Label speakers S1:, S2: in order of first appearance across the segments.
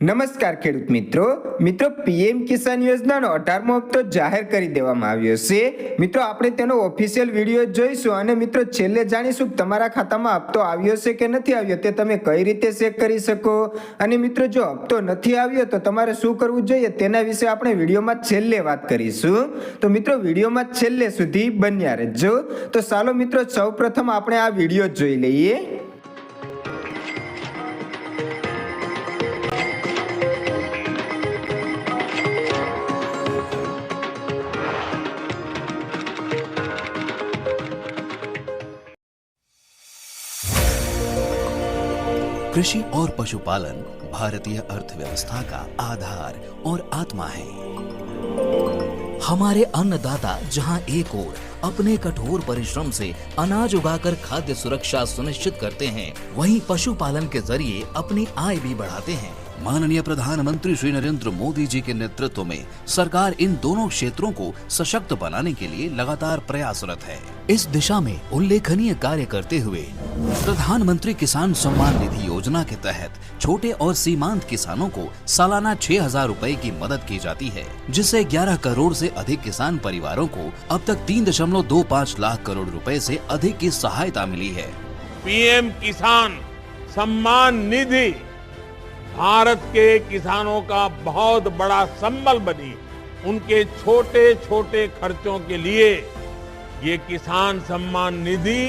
S1: નમસ્કાર ખેડૂત મિત્રો. મિત્રો, પીએમ કિસાન યોજનાનો અઢારમો હપ્તો જાહેર કરી દેવામાં આવ્યો છે. મિત્રો, આપણે તેનો ઓફિશિયલ વીડિયો જોઈશું અને મિત્રો, છેલ્લે જાણીશું તમારા ખાતામાં હપ્તો આવ્યો છે કે નથી આવ્યો તે તમે કઈ રીતે ચેક કરી શકો? અને મિત્રો, જો હપ્તો નથી આવ્યો તો તમારે શું કરવું જોઈએ તેના વિશે આપણે વિડીયોમાં છેલ્લે વાત કરીશું. તો મિત્રો, વિડીયોમાં છેલ્લે સુધી બન્યા રહેજો. તો ચાલો મિત્રો, સૌપ્રથમ આપણે આ વીડિયો જોઈ લઈએ.
S2: कृषि और पशुपालन भारतीय अर्थव्यवस्था का आधार और आत्मा है। हमारे अन्नदाता जहाँ एक ओर अपने कठोर परिश्रम से अनाज उगाकर खाद्य सुरक्षा सुनिश्चित करते हैं, वहीं पशुपालन के ज़रिए अपनी आय भी बढ़ाते हैं। माननीय प्रधानमंत्री श्री नरेंद्र मोदी जी के नेतृत्व में सरकार इन दोनों क्षेत्रों को सशक्त बनाने के लिए लगातार प्रयासरत है। इस दिशा में उल्लेखनीय कार्य करते हुए प्रधानमंत्री किसान सम्मान निधि योजना के तहत छोटे और सीमांत किसानों को सालाना छह हज़ार रूपए की मदद की जाती है, जिससे 11 करोड़ से अधिक किसान परिवारों को अब तक तीन दशमलव दो पाँच लाख करोड़ रुपए से अधिक की सहायता मिली है।
S3: पीएम किसान सम्मान निधि भारत के किसानों का बहुत बड़ा संबल बनी उनके छोटे छोटे खर्चों के लिए ये किसान सम्मान निधि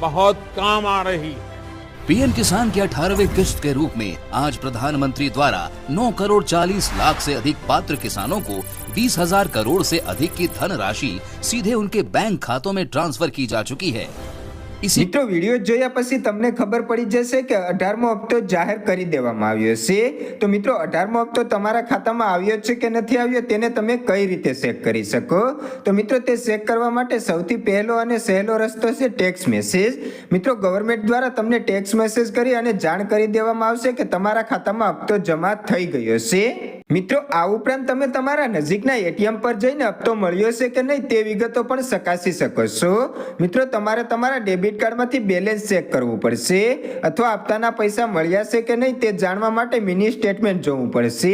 S3: बहुत काम आ रही है।
S2: पीएम किसान के 18वें किस्त के रूप में आज प्रधानमंत्री द्वारा 9 करोड़ 40 लाख से अधिक पात्र किसानों को बीस हज़ार करोड़ से अधिक की धनराशि सीधे उनके बैंक खातों में ट्रांसफ़र की जा चुकी है।
S1: મિત્રો, વીડિયો જોયા પછી તમને ખબર પડી જશે કે અઢારમો હપ્તો જાહેર કરી દેવામાં આવ્યો છે. તો મિત્રો, અઢારમો હપ્તો તમારા ખાતામાં આવ્યો છે કે નથી આવ્યો તેને તમે કઈ રીતે ચેક કરી શકો? તો મિત્રો, તે ચેક કરવા માટે સૌથી પહેલો અને સહેલો રસ્તો છે ટેક્સ મેસેજ મિત્રો ગવર્મેન્ટ દ્વારા તમને ટેક્સ મેસેજ કરી અને જાણ કરી દેવામાં આવશે કે તમારા ખાતામાં હપ્તો જમા થઈ ગયો છે. મિત્રો, આ ઉપરાંત તમે તમારા નજીકના એટીએમ પર જઈને હપ્તો મળ્યો છે કે નહીં તે વિગતો પણ ચકાસી શકો છો. મિત્રો, તમારે તમારા ડેબિટ કાર્ડમાંથી બેલેન્સ ચેક કરવું પડશે અથવા હપ્તાના પૈસા મળ્યા છે કે નહીં તે જાણવા માટે મિની સ્ટેટમેન્ટ જોવું પડશે.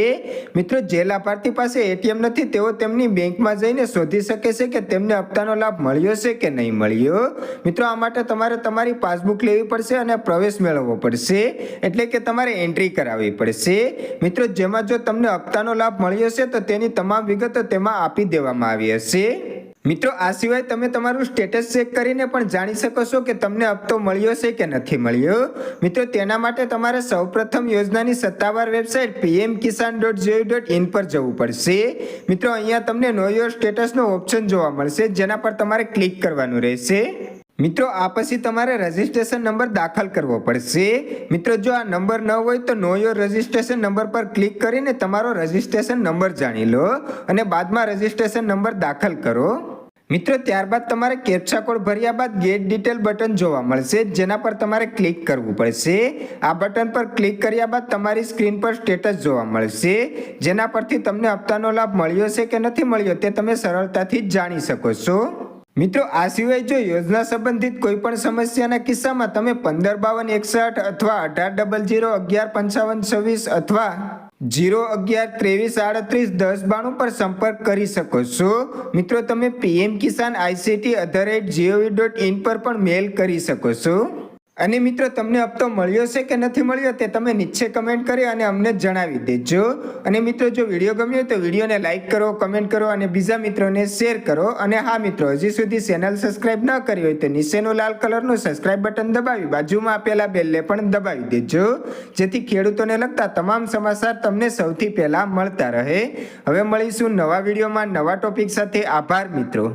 S1: મિત્રો, જે લાભાર્થી પાસે એટીએમ નથી, તેઓ તેમની બેંકમાં જઈને શોધી શકે છે કે તેમને હપ્તાનો લાભ મળ્યો છે કે નહીં મળ્યો. મિત્રો, આ માટે તમારે તમારી પાસબુક લેવી પડશે અને પ્રવેશ મેળવવો પડશે એટલે કે તમારે એન્ટ્રી કરાવવી પડશે. મિત્રો, જેમાં જો તમને હપ્તાનો લાભ મળ્યો છે તો તેની તમામ વિગતો તેમાં આપી દેવામાં આવી હશે. મિત્રો, આ સિવાય તમે તમારું સ્ટેટસ ચેક કરીને પણ જાણી શકો છો કે તમને હપ્તો મળ્યો છે કે નથી મળ્યો. મિત્રો, તેના માટે તમારે સૌપ્રથમ યોજનાની સત્તાવાર website PM Kisan dot G O dot પર જવું પડશે. મિત્રો, અહીંયા તમને નો યોર સ્ટેટસનો ઓપ્શન જોવા મળશે, જેના પર તમારે ક્લિક કરવાનું રહેશે. મિત્રો, આ પછી તમારે રજિસ્ટ્રેશન નંબર દાખલ કરવો પડશે. મિત્રો, જો આ નંબર ન હોય તો નો યોર રજિસ્ટ્રેશન નંબર પર ક્લિક કરીને તમારો રજિસ્ટ્રેશન નંબર જાણી લો અને બાદમાં રજિસ્ટ્રેશન નંબર દાખલ કરો. મિત્રો, ત્યારબાદ તમારે કેપ્ચા કોડ ભર્યા બાદ ગેટ ડિટેલ બટન જોવા મળશે, જેના પર તમારે ક્લિક કરવું પડશે. આ બટન પર ક્લિક કર્યા બાદ તમારી સ્ક્રીન પર સ્ટેટસ જોવા મળશે, જેના પરથી તમને હપ્તાનો લાભ મળ્યો છે કે નથી મળ્યો તે તમે સરળતાથી જાણી શકો છો. મિત્રો, આ સિવાય જો યોજના સંબંધિત કોઈ પણ સમસ્યાના કિસ્સામાં તમે પંદર બાવન એકસઠ અથવા અઢાર ડબલ જીરો અગિયાર પંચાવન છવ્વીસ અથવા જીરો અગિયાર ત્રેવીસ આડત્રીસ દસ બાણું પર સંપર્ક કરી શકો છો. મિત્રો, તમે PM Kisan ICT other at G O V પર પણ મેલ કરી શકો છો. અને મિત્રો, તમને હપ્તો મળ્યો છે કે નથી મળ્યો તે તમે નીચે કમેન્ટ કરી અને અમને જણાવી દેજો. અને મિત્રો, જો વીડિયો ગમ્યો તો વિડીયોને લાઇક કરો કમેન્ટ કરો અને બીજા મિત્રોને શેર કરો. અને હા મિત્રો, હજી સુધી ચેનલ સબસ્ક્રાઇબ ન કરી હોય તો નીચેનું લાલ કલરનું સબસ્ક્રાઇબ બટન દબાવી, બાજુમાં આપેલા બેલને પણ દબાવી દેજો. જેથી ખેડૂતોને લગતા તમામ સમાચાર તમને સૌથી પહેલાં મળતા રહે. હવે મળીશું નવા વિડીયોમાં નવા ટોપિક સાથે. આભાર મિત્રો.